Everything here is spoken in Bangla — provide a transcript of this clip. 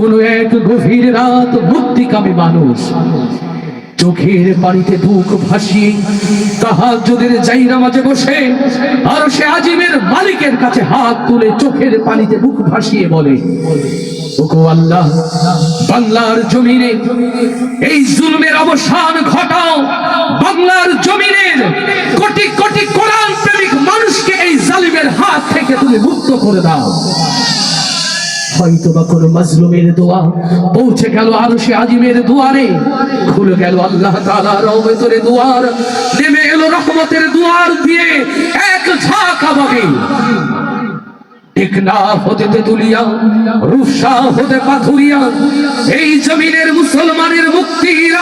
কোন এক গভীর রাত মুক্তিকামী মানুষ চোখের পানিতে বুক ভাসিয়ে তাহাজ্জুদের জাইরা মাঝে বসে আর সে আজিমের মালিকের কাছে হাত তুলে চোখের পানিতে বুক ভাসিয়ে বলে মানুষকে এই জালিমের হাত থেকে তুমি মুক্ত করে দাও। হয়তো বা কোনো মাজলুমের দোয়া। পৌঁছে গেল আরও সে আজিমের দুয়ারে। খুলে গেল আল্লাহ তালার দুয়ার। নেমে এলো রহমতের দুয়ার দিয়ে এক ঝাঁক আমাকে। মুসলমানের মুক্তির